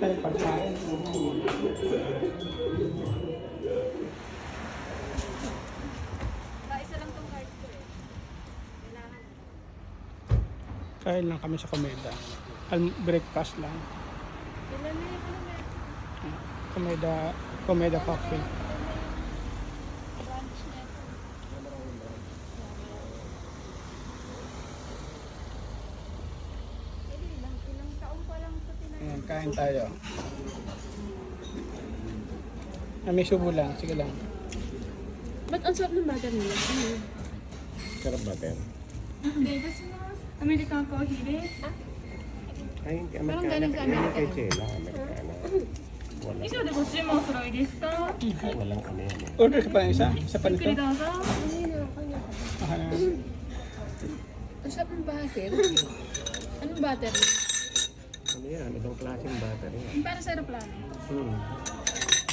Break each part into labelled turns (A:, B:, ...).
A: ng pagkain. Kain lang kami sa Comeda. Al breakfast lang. Comeda, Comeda Coffee. kain tayo. Ah, may subo lang. Sige lang.
B: Ba't ang sarap ng burger nila? Ano?
C: Sarap ba, Ter?
B: Hindi, kasi mga American coffee rin.
C: Ay, hindi.
B: Parang
C: Amerikana.
B: galing sa
C: Yan ang
B: Amerika.
C: kay Chela, Amerikana. Wala.
B: 以上でご注文揃いですか
C: Walang ano yan eh.
A: Order ka pa ng isa? Isa pa
B: ゆっくり
A: nito?
B: どうぞ
A: Ah,
B: Ang sarap ng butter. Anong butter?
C: Ano yan? Ibang klaseng battery.
B: Yung para sa aeroplano.
C: Hmm.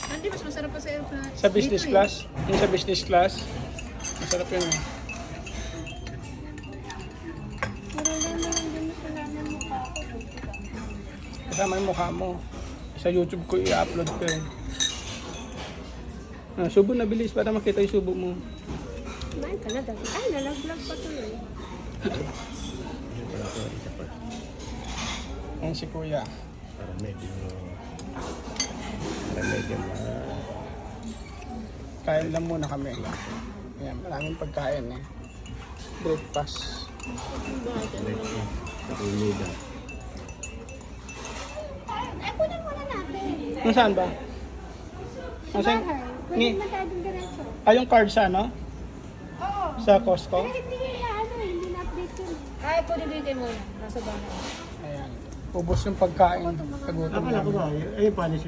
B: Hindi, mas masarap pa sa aeroplano.
A: sa business
B: Dito eh.
A: class? Yung sa business class? Masarap yun
B: namin mukha ko.
A: Kasama yung mukha mo. Sa YouTube ko i-upload ko eh. Ah, subo na bilis para makita yung subo mo.
B: Kumain ka na dati. Ay, nalaglag pa tuloy.
A: Yan si kuya.
C: Para medyo... Para medyo ma...
A: Kain lang muna kami. Ayan, maraming pagkain eh. Breakfast.
C: Medyo... Umida.
B: Ay, kunin muna natin.
A: Nasaan ba? Nasaan?
B: Pwede
A: Ni,
B: na tayo dun diretso.
A: ah, yung card sa ano?
B: Oo.
A: Sa Costco?
B: Pero hindi na ano, hindi na-update yun. Ay, pwede dito mo. Nasa bahay.
A: Ubos yung pagkain. Kagutom
C: Akala ko ba? Ayun, paano si